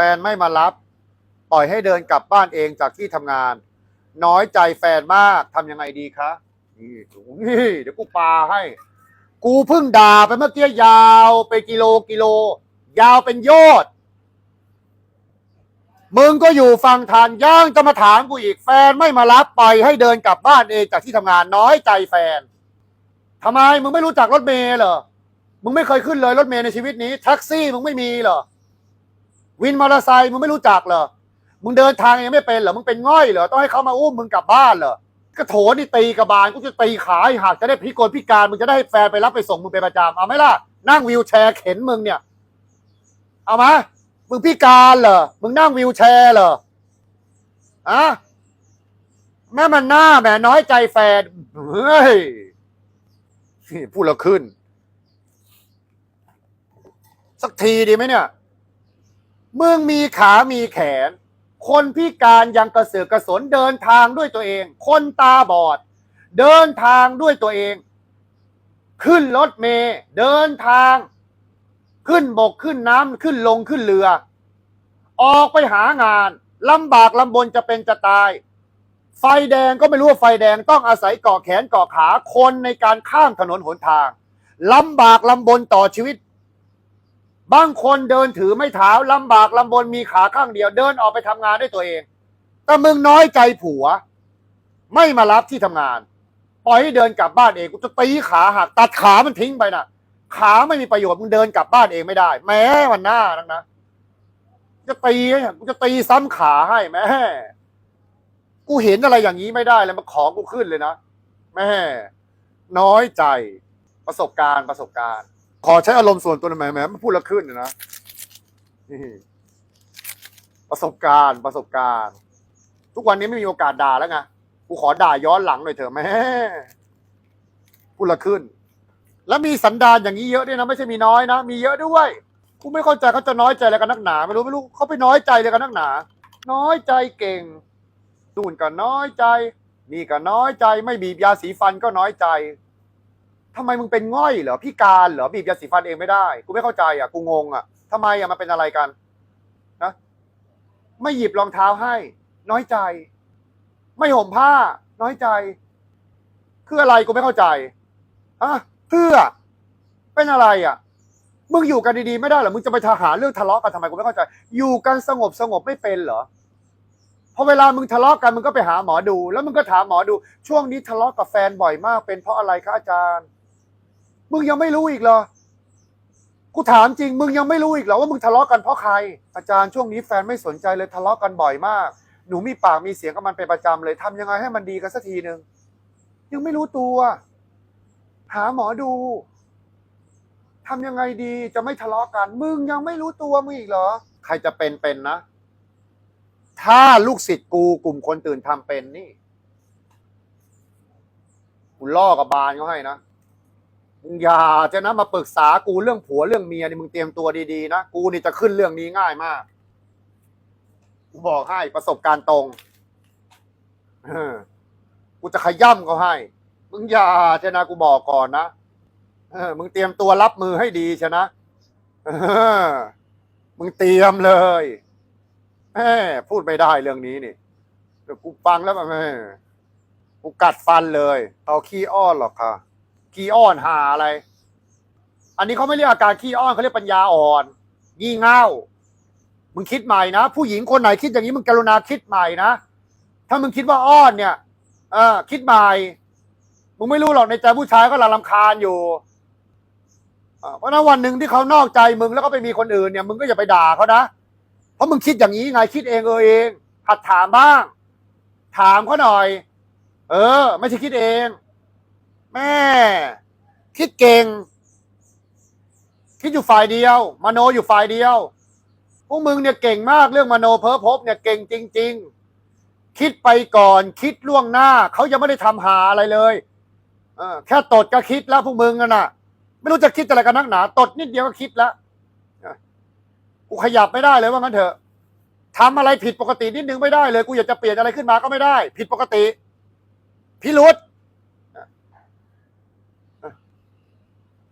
แฟนไม่มารับ ปล่อยให้เดินกลับบ้านเองจากที่ทำงาน น้อยใจแฟนมากทำยังไงดีคะนี่นี่ เดี๋ยวกูปาให้ กูเพิ่งด่าไปเมื่อกี้ยาวไปกิโลกิโล ยาวเป็นโยอดมึงก็อยู่ฟังทานย่างจะมาถามกูอีกแฟนไม่มารับปล่อยให้เดินกลับบ้านเองจากที่ทำงานน้อยใจแฟนทำไมมึงไม่รู้จักรถเมล์เหรอมึงไม่เคยขึ้นเลยรถเมล์ในชีวิตนี้แท็กซี่มึงไม่มีเหรอ วินมอเตอร์ไซค์มึงไม่รู้จักเหรอมึงเดินทางยังไม่เป็นเหรอมึงเป็นง่อยเหรอต้องให้เขามาอุ้มมึงกลับบ้านเหรอก็โถนี่ตีกระบาลกูจะตีขาให้หักจะได้พิกลพิการมึงจะได้แฟนไปรับไปส่งมึงเป็นประจำเอาไหมล่ะนั่งวิวแชร์เข็นมึงเนี่ย เอาไหมมึงพิการเหรอมึงนั่งวิวแชร์เหรออะแม่มันหน้าแหมน้อยใจแฟนเฮ้ยพูดแล้วขึ้น สักทีดีไหมเนี่ย มึงมีขามีแขน คนพิการยังกระเสือกกระสนเดินทางด้วยตัวเอง คนตาบอด เดินทางด้วยตัวเอง ขึ้นรถเมล์เดินทาง ขึ้นบกขึ้นน้ำขึ้นลงขึ้นเรือ ออกไปหางานลำบากลำบนจะเป็นจะตาย ไฟแดงก็ไม่รู้ว่าไฟแดงต้องอาศัยเกาะแขนเกาะขาคนในการข้ามถนนหนทางลำบากลำบนต่อชีวิต บางคนเดินถือไม่เท้าลำบากลำบนมีขาข้างเดียวเดินออกไปทำงานด้วยตัวเอง แต่มึงน้อยใจผัว ไม่มารับที่ทำงาน ปล่อยให้เดินกลับบ้านเองกูจะตีขาหักตัดขามันทิ้งไปน่ะ ขาไม่มีประโยชน์มึงเดินกลับบ้านเองไม่ได้ แม้มันหน้านักนะจะตีกูจะตีซ้ำขาให้แม่กูเห็นอะไรอย่างนี้ไม่ได้เลยมาของกูขึ้นเลยนะแม่น้อยใจประสบการณ์ประสบการณ์ ขอใช้อารมณ์ส่วนตัวหน่อยแหมแหมพูดล้วขึ้นนะนี่ประสบการณ์ประสบการณ์ ทุกวันนี้ไม่มีโอกาสด่าแล้วไงกูขอด่าย้อนหลังหน่อยเถอะแม่พูดละขึ้น แล้วมีสันดานอย่างนี้เยอะด้วยนะไม่ใช่มีน้อยนะมีเยอะด้วยกูไม่เข้าใจเขาจะน้อยใจอะไรกันนักหนา ไม่รู้ไม่รู้เขาไปน้อยใจอะไรกันนักหนา น้อยใจเก่งนู่นก็น้อยใจ นี่ก็น้อยใจ ไม่บีบยาสีฟันก็น้อยใจ ทำไมมึงเป็นง่อยเหรอพี่การเหรอบีบยาสีฟันเองไม่ได้ กูไม่เข้าใจอะกูงงอะทำไมอะมันเป็นอะไรกันนะไม่หยิบรองเท้าให้ น้อยใจ ไม่ห่มผ้า น้อยใจคืออะไรกูไม่เข้าใจฮะเพื่อ เป็นอะไรอะมึงอยู่กันดีๆไม่ได้เหรอมึงจะไปทหารเรื่องทะเลาะกันทำไมกูไม่เข้าใจ อยู่กันสงบสงบไม่เป็นเหรอพอเวลามึงทะเลาะกันมึงก็ไปหาหมอดู แล้วมึงก็ถามหมอดู ช่วงนี้ทะเลาะกับแฟนบ่อยมากเป็นเพราะอะไรคะอาจารย์ มึงยังไม่รู้อีกเหรอ กูถามจริง มึงยังไม่รู้อีกเหรอว่ามึงทะเลาะกันเพราะใคร อาจารย์ช่วงนี้แฟนไม่สนใจเลยทะเลาะกันบ่อยมาก หนูมีปากมีเสียงกับมันเป็นประจำเลยทำยังไงให้มันดีกันสักทีหนึ่งยังไม่รู้ตัว หาหมอดูทำยังไงดีจะไม่ทะเลาะกัน มึงยังไม่รู้ตัวมึงอีกเหรอ ใครจะเป็นเป็นนะ ถ้าลูกศิษย์กูกลุ่มคนตื่นทำเป็นนี่ กูล่อกับบานเขาให้นะ มึงอย่าจะนะมาปรึกษากูเรื่องผัวเรื่องเมียนี่มึงเตรียมตัวดีๆนะกูนี่จะขึ้นเรื่องนี้ง่ายมากกูบอกให้ประสบการณ์ตรงกูจะขย่ำเขาให้ มึงอย่าจะนะกูบอกก่อนนะเออ มึงเตรียมตัวรับมือให้ดีชนะเออมึงเตรียมเลยแมพูดไม่ได้เรื่องนี้นี่เดี๋ยวกูฟังแล้วแบบแม่กูกัดฟันเลยเอาขี้อ้อนหรอกค่ะ ขี้อ้อนหาอะไร อันนี้เขาไม่เรียกอาการขี้อ้อนเขาเรียกปัญญาอ่อน งี่เง่า มึงคิดใหม่นะ ผู้หญิงคนไหนคิดอย่างนี้มึงกรุณาคิดใหม่นะ ถ้ามึงคิดว่าอ้อนเนี่ย เออคิดใหม่ มึงไม่รู้หรอกในใจผู้ชายก็ลำคาญอยู่เพราะนั้นวันหนึ่งที่เขานอกใจมึงแล้วก็ไปมีคนอื่นเนี่ย มึงก็อย่าไปด่าเขานะ เพราะมึงคิดอย่างนี้ไงคิดเองเออเองหัดถามบ้าง ถามเขาหน่อย เออ ไม่ใช่คิดเอง แม่ คิดเก่ง คิดอยู่ฝ่ายเดียว มโนอยู่ฝ่ายเดียว พวกมึงเนี่ยเก่งมากเรื่องมโนเพ้อพบเนี่ยเก่งจริง ๆ คิดไปก่อน คิดล่วงหน้า เขายังไม่ได้ทำหาอะไรเลยเออแค่ตดก็คิดแล้วพวกมึงน่ะ ไม่รู้จะคิดอะไรกันนักหนา ตดนิดเดียวก็คิดแล้วกูขยับไม่ได้เลยว่างั้นเถอะทำอะไรผิดปกตินิดนึงไม่ได้เลย กูอยากจะเปลี่ยนอะไรขึ้นมาก็ไม่ได้ ผิดปกติ พิรุษ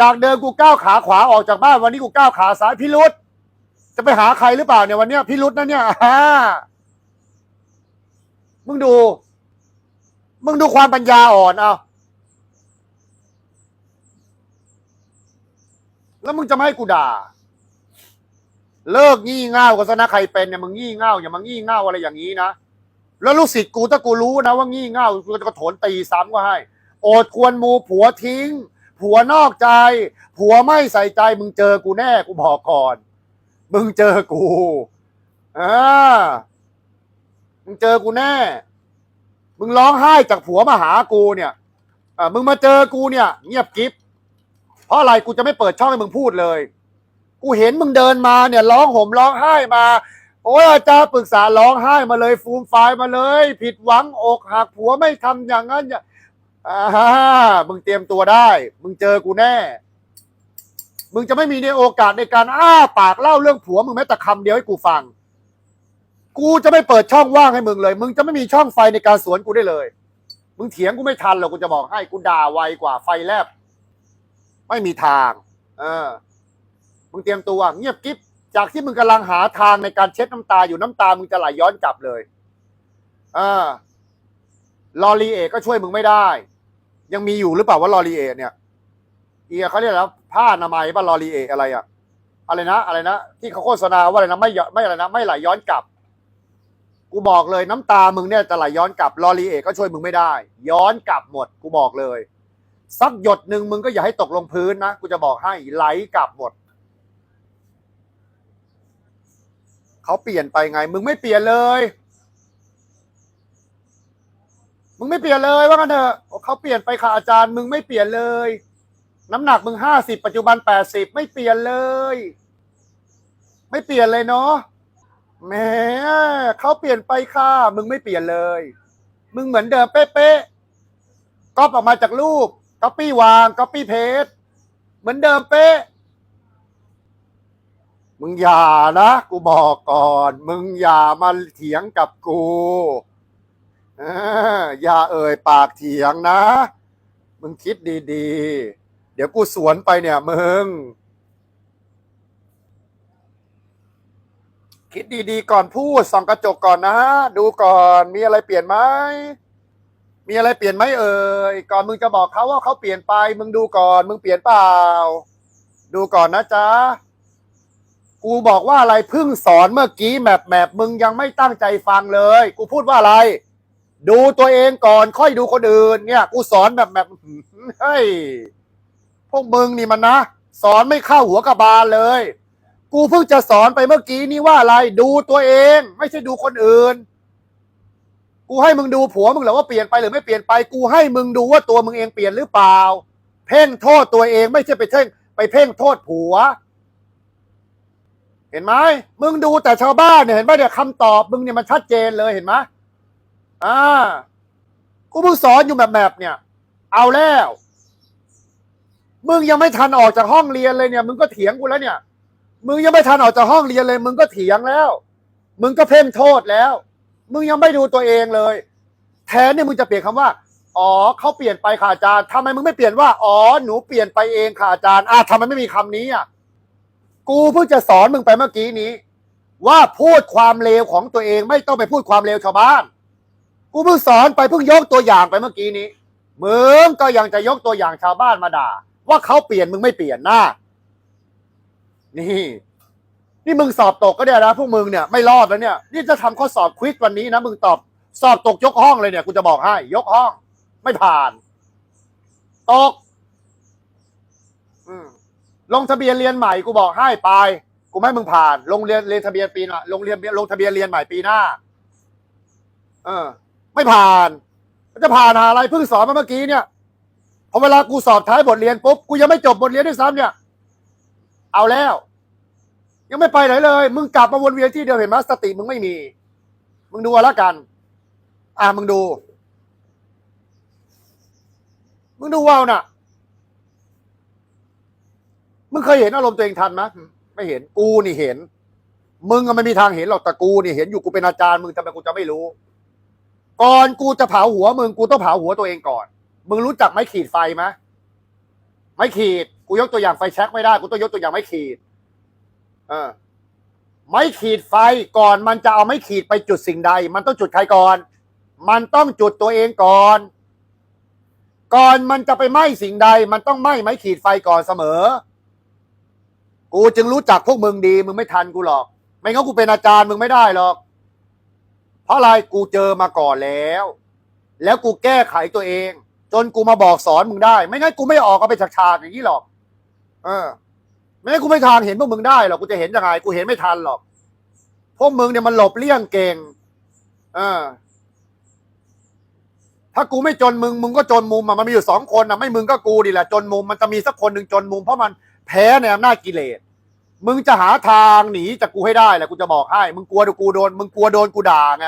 จากเดิมกูก้าวขาขวาออกจากบ้านวันนี้กูก้าวขาซ้ายพิรุษจะไปหาใครหรือเปล่าเนี่ยวันเนี้ยพี่รุษนะเนี่ยอ่ามึงดู มึงดูความปัญญาอ่อนเอาแล้วมึงจะไม่ให้กูด่า เลิกงี่เง่ากันซะนะใครเป็นเนี่ยมึงงี่เง่าอย่ามางี่เง่าอะไรอย่างนี้นะแล้วลูกศิษย์กูถ้ากูรู้นะว่างี่เง่ากูจะกระโถนตีซ้ำก็ให้ โอดควรมูผัวทิ้ง ผัวนอกใจ ผัวไม่ใส่ใจมึงเจอกูแน่กูบอกก่อน มึงเจอกูอ่ามึงเจอกูแน่ มึงร้องไห้จากผัวมาหากูเนี่ยอ่ามึงมาเจอกูเนี่ย เงียบกิ๊บเพราะอะไรกูจะไม่เปิดช่องให้มึงพูดเลย กูเห็นมึงเดินมาเนี่ย ร้องห่มร้องไห้มาโอ้ยอาจารย์ปรึกษาร้องไห้มาเลยฟูมฟายมาเลย ผิดหวังอกหักผัวไม่ทำอย่างนั้นอย่า อ่ามึงเตรียมตัวได้ มึงเจอกูแน่ มึงจะไม่มีในโอกาสในการอ้าปากเล่าเรื่องผัวมึงแม้แต่คำเดียวให้กูฟัง กูจะไม่เปิดช่องว่างให้มึงเลย มึงจะไม่มีช่องไฟในการสวนกูได้เลย มึงเถียงกูไม่ทันหรอกกูจะบอกให้กูด่าไวกว่าไฟแลบ ไม่มีทาง เออ มึงเตรียมตัวเงียบกิ๊บจากที่มึงกำลังหาทางในการเช็ดน้ำตาอยู่น้ำตามึงจะไหลย้อนกลับเลยอ่าลอรีเอก็ช่วยมึงไม่ได้ ยังมีอยู่หรือเปล่าว่าลอรีเอเนี่ยเอียเขาเรียกแล้วผ้าอนามัยป่ะลอรีเออะไรอะอะไรนะ อะไรนะ ที่เขาโฆษณาว่าอะไรนะไม่ย้อนไม่อะไรนะ ไม่ไหลย้อนกลับ กูบอกเลยน้ำตามึงเนี่ยจะไหลย้อนกลับลอรีเอก็ช่วยมึงไม่ได้ ย้อนกลับหมด กูบอกเลยสักหยดหนึ่งมึงก็อย่าให้ตกลงพื้นนะกูจะบอกให้ไหลกลับหมดเขาเปลี่ยนไปไง มึงไม่เปลี่ยนเลย มึงไม่เปลี่ยนเลยว่ากันเถอะ เขาเปลี่ยนไปค่ะอาจารย์มึงไม่เปลี่ยนเลย น้ำหนักมึงห้าสิบปัจจุบันแปดสิบไม่เปลี่ยนเลย ไม่เปลี่ยนเลยเนาะแหมเขาเปลี่ยนไปค่ะ มึงไม่เปลี่ยนเลย มึงเหมือนเดิมเป๊ะๆก๊อปออกมาจากรูปก๊อปปี้วางก๊อปปี้เพจเหมือนเดิมเป๊ะมึงอย่านะ กูบอกก่อน มึงอย่ามาเถียงกับกู อย่าเอ่ยปากเถียงนะ มึงคิดดีๆ เดี๋ยวกูสวนไปเนี่ย มึง คิดดีๆ ก่อนพูดส่องกระจกก่อนนะ ดูก่อนมีอะไรเปลี่ยนไหมมีอะไรเปลี่ยนไหมเอ่ยก่อนมึงจะบอกเขาว่าเขาเปลี่ยนไป มึงดูก่อน มึงเปลี่ยนเปล่า ดูก่อนนะจ๊ะกูบอกว่าอะไรเพิ่งสอนเมื่อกี้แมปแมปมึงยังไม่ตั้งใจฟังเลย กูพูดว่าอะไร ดูตัวเองก่อนค่อยดูคนอื่น เนี่ยกูสอนแบบแบบเฮ้ยพวกมึงนี่มันนะ สอนไม่เข้าหัวกระบาลเลย กูเพิ่งจะสอนไปเมื่อกี้นี้ว่าอะไร ดูตัวเอง ไม่ใช่ดูคนอื่น กูให้มึงดูผัวมึงเหรอว่าเปลี่ยนไปหรือไม่เปลี่ยนไป กูให้มึงดูว่าตัวมึงเองเปลี่ยนหรือเปล่า เพ่งโทษตัวเองไม่ใช่ไปเพ่งไปเพ่งโทษผัว เห็นไหมมึงดูแต่ชาวบ้านเนี่ยเห็นไหมเนี่ยคำตอบมึงเนี่ยมันชัดเจนเลยเห็นไหม อ่า กูเพิ่งสอนอยู่แบบแบบเนี่ย เอาแล้ว มึงยังไม่ทันออกจากห้องเรียนเลยเนี่ย มึงก็เถียงกูแล้วเนี่ย มึงยังไม่ทันออกจากห้องเรียนเลย มึงก็เถียงแล้ว มึงก็เพ่งโทษแล้ว มึงยังไม่ดูตัวเองเลย แทนเนี่ยมึงจะเปลี่ยนคำว่า อ๋อเขาเปลี่ยนไปค่ะอาจารย์ทำไมมึงไม่เปลี่ยนว่า อ๋อ หนูเปลี่ยนไปเองค่ะอาจารย์อะทำไมไม่มีคำนี้อะ กูเพิ่งจะสอนมึงไปเมื่อกี้นี้ ว่าพูดความเลวของตัวเอง ไม่ต้องไปพูดความเลวชาวบ้าน กูเพิ่งสอนไปเพิ่งยกตัวอย่างไปเมื่อกี้นี้มึงก็ยังจะยกตัวอย่างชาวบ้านมาด่า ว่าเขาเปลี่ยนมึงไม่เปลี่ยนหน้า นี่ นี่มึงสอบตกก็ได้นะพวกมึงเนี่ยไม่รอดแล้วเนี่ย นี่จะทำข้อสอบควิกวันนี้นะมึงตอบสอบตกยกห้องเลยเนี่ยกูจะบอกให้ ยกห้อง ไม่ผ่าน ตกลงทะเบียนเรียนใหม่กูบอกให้ไปกูไม่ให้มึงผ่านลงเรียนเรียนทะเบียนปีน้าลงเรียนลงทะเบียนเรียนใหม่ปีหน้า เออ ไม่ผ่านจะผ่านหาอะไรเพิ่งสอนมาเมื่อกี้เนี่ยพอเวลากูสอบท้ายบทเรียนปุ๊บกูยังไม่จบบทเรียนด้วยซ้ำเนี่ย เอาแล้ว ยังไม่ไปไหนเลย มึงกลับมาวนเวียนที่เดิมเห็นไหมสติมึงไม่มี มึงดูละกัน อะมึงดู มึงดูว่าวน่ะ มึงเคยเห็นอารมณ์ตัวเองทันไหมไม่เห็นกูนี่เห็น มึงอะไม่มีทางเห็นหรอกแต่กูนี่เห็นอยู่กูเป็นอาจารย์มึงทำไมกูจะไม่รู้ ก่อนกูจะเผาหัวมึงกูต้องเผาหัวตัวเองก่อน มึงรู้จักไม้ขีดไฟไหมไม้ขีด กูยกตัวอย่างไฟแช็กไม่ได้ กูต้องยกตัวอย่างไม้ขีด เออ ไม้ขีดไฟก่อนมันจะเอาไม้ขีดไปจุดสิ่งใด มันต้องจุดใครก่อน มันต้องจุดตัวเองก่อน ก่อนมันจะไปไหม้สิ่งใด มันต้องไหม้ไม้ขีดไฟก่อนเสมอ กูจึงรู้จักพวกมึงดี มึงไม่ทันกูหรอก ไม่งั้นกูเป็นอาจารย์มึงไม่ได้หรอก ราะอะไรกูเจอมาก่อนแล้ว แล้วกูแก้ไขตัวเอง จนกูมาบอกสอนมึงได้ ไม่งั้นกูไม่ออกเอาไปฉากๆอย่างนี้หรอก เออ ไม่งั้นกูไม่ทานเห็นพวกมึงได้หรอกกูจะเห็นยังไงกูเห็นไม่ทันหรอกพวกมึงเนี่ยมันหลบเลี่ยงเก่ง เออ ถ้ากูไม่จนมึง มึงก็จนมุมมันมีอยู่สองคนอะไม่มึงก็กูดิแหละจนมุมมันจะมีสักคนหนึ่งจนมุมเพราะมันแพ้ในอำนาจกิเลส มึงจะหาทางหนีจากกูให้ได้แหละกูจะบอกให้ มึงกลัวกูโดน มึงกลัวโดนกูด่าไง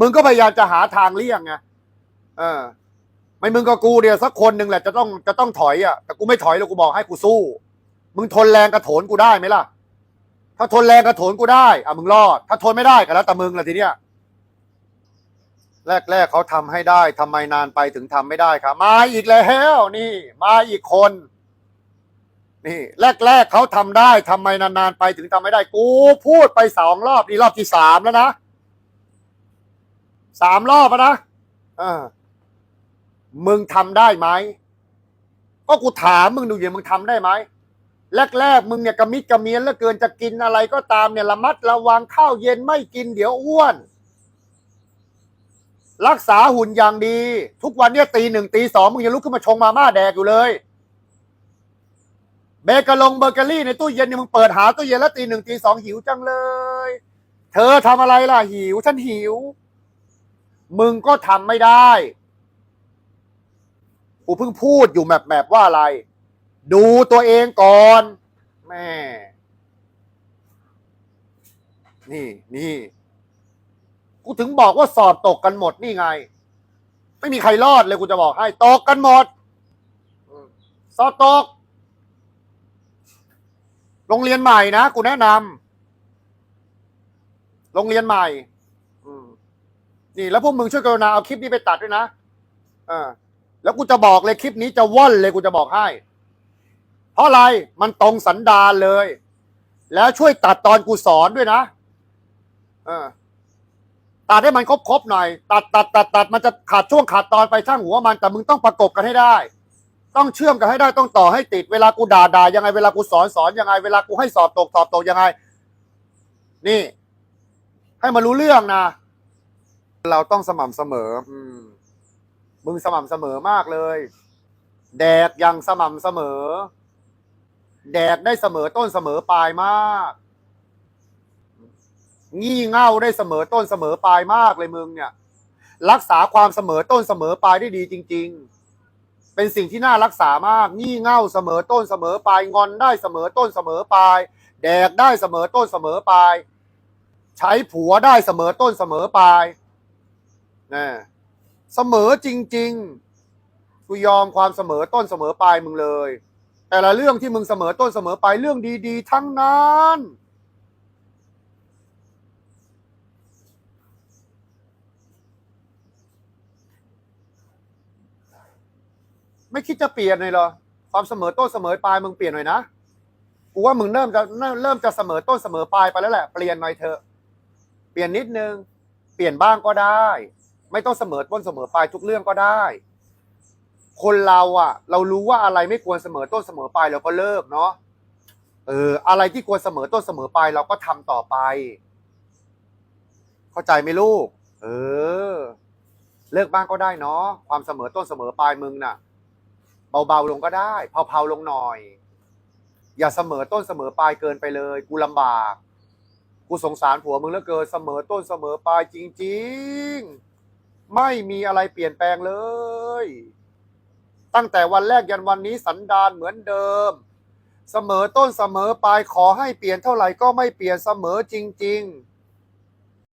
มึงก็พยายามจะหาทางเลี่ยงไง เออ ไม่มึงกับกูเดียวสักคนหนึ่งแหละจะต้องจะต้องถอยอะ แต่กูไม่ถอยแล้วกูบอกให้กูสู้ มึงทนแรงกระโถนกูได้ไหมล่ะ ถ้าทนแรงกระโถนกูได้อะมึงรอด ถ้าทนไม่ได้ก็แล้วแต่มึงละทีเนี้ย แรกๆเขาทำให้ได้ทำไมนานไปถึงทำไม่ได้ครับ มาอีกแล้วนี่ มาอีกคน นี่แรก ๆเขาทำได้ทำไมนานๆไปถึงทำไม่ได้ กูพูดไปสองรอบนี่รอบที่สามแล้วนะสามรอบแล้วนะเออมึงทำได้ไหมก็กูถามมึงดูอย่างมึงทำได้ไหมแรกๆมึงเนี่ยกระมิดกระเมียนเหลือเกินจะกินอะไรก็ตามเนี่ยระมัดระวังข้าวเย็นไม่กินเดี๋ยวอ้วน รักษาหุ่นอย่างดี ทุกวันเนี่ยตีหนึ่งตีสองมึงยังลุกขึ้นมาชงมาม่าแดกอยู่เลย เบเกอร์ลงเบเกอรี่ในตู้เย็นเนี่ยมึงเปิดหาตู้เย็นแล้วตีหนึ่งตีสองหิวจังเลย เธอทำอะไรล่ะหิว ฉันหิว มึงก็ทำไม่ได้กูเพิ่งพูดอยู่แบบแบบว่าอะไร ดูตัวเองก่อน แม่ นี่นี่กูถึงบอกว่าสอบตกกันหมดนี่ไง ไม่มีใครรอดเลยกูจะบอกให้ ตกกันหมด สอบตก โรงเรียนใหม่นะกูแนะนำโรงเรียนใหม่นี่ แล้วพวกมึงช่วยกรุณาเอาคลิปนี้ไปตัดด้วยนะเออแล้วกูจะบอกเลยคลิปนี้จะว่อนเลยกูจะบอกให้ เพราะอะไรมันตรงสันดานเลย แล้วช่วยตัดตอนกูสอนด้วยนะเออตัดให้มันครบๆหน่อย ตัดตัดตัดตัดมันจะขาดช่วงขาดตอนไปช่างหัวมันแต่มึงต้องประกบกันให้ได้ ต้องเชื่อมกันให้ได้ต้องต่อให้ติด เวลากูด่าด่ายังไงเวลากูสอนสอนยังไงเวลากูให้สอบตกสอบตกยังไง นี่ ให้มันรู้เรื่องนะเราต้องสม่ำเสมอ อืมมึงสม่ำเสมอมากเลย แดกอย่างสม่ำเสมอ แดกได้เสมอต้นเสมอปลายมาก งี่เง่าได้เสมอต้นเสมอปลายมากเลยมึงเนี่ย รักษาความเสมอต้นเสมอปลายได้ดีจริง ๆ เป็นสิ่งที่น่ารักษามากงี่เง่าเสมอต้นเสมอปลายงอนได้เสมอต้นเสมอปลาย แดกได้เสมอต้นเสมอปลาย ใช้ผัวได้เสมอต้นเสมอปลายนะเสมอจริง ๆ กูยอมความเสมอต้นเสมอปลายมึงเลย แต่ละเรื่องที่มึงเสมอต้นเสมอปลายเรื่องดี ๆ ทั้งนั้น ไม่คิดจะเปลี่ยนเลยเหรอ ความเสมอต้นเสมอปลายมึงเปลี่ยนหน่อยนะ กูว่ามึงเริ่มจะเริ่มจะเสมอต้นเสมอปลายไปแล้วแหละ เปลี่ยนหน่อยเถอะ เปลี่ยนนิดนึง เปลี่ยนบ้างก็ได้ ไม่ต้องเสมอต้นเสมอปลายทุกเรื่องก็ได้ คนเราอะ เรารู้ว่าอะไรไม่ควรเสมอต้นเสมอปลายเราก็เลิกเนาะ เออ อะไรที่ควรเสมอต้นเสมอปลายเราก็ทำต่อไป เข้าใจไหมลูก เออ เลิกบ้างก็ได้เนาะ ความเสมอต้นเสมอปลายมึงน่ะ เบาๆลงก็ได้เผาๆลงหน่อย อย่าเสมอต้นเสมอปลายเกินไปเลย กูลำบาก กูสงสารผัวมึงเหลือเกินเสมอต้นเสมอปลายจริง ๆ ไม่มีอะไรเปลี่ยนแปลงเลย ตั้งแต่วันแรกยันวันนี้สันดานเหมือนเดิม เสมอต้นเสมอปลายขอให้เปลี่ยนเท่าไหร่ก็ไม่เปลี่ยนเสมอจริง ๆ